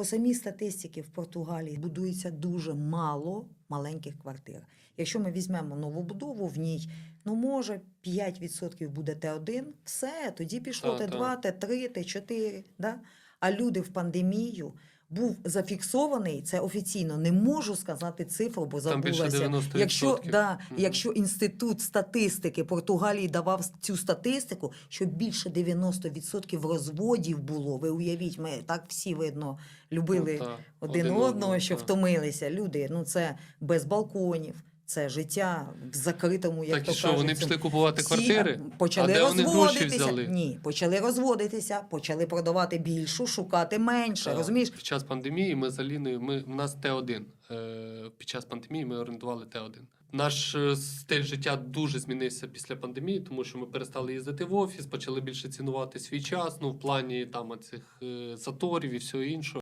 По самій статистиці в Португалії будується дуже мало маленьких квартир. Якщо ми візьмемо нову будову, в ній ну може 5% буде Т1, все, тоді пішло Та, Т2, Т3, Т4. Да? А люди в пандемію був зафіксований, це офіційно не можу сказати цифру, бо забулася. Якщо, да, Мгм. якщо інститут статистики Португалії давав цю статистику, що більше 90% розводів було. Ви уявіть, ми так всі видно любили Ну, та, один, одного, що та. втомилися. Люди, ну це без балконів. Це життя в закритому, як Так то що, кажуть, вони пішли купувати Всі, квартири? Почали А де вони гроші взяли? Ні, почали розводитися, почали продавати більшу, шукати менше. Так. Розумієш? Під час пандемії ми з Аліною, ми, у нас Т1. Е, під час пандемії ми орендували Т1. Наш е, стиль життя дуже змінився після пандемії, тому що ми перестали їздити в офіс, почали більше цінувати свій час, ну в плані там цих заторів і всього іншого.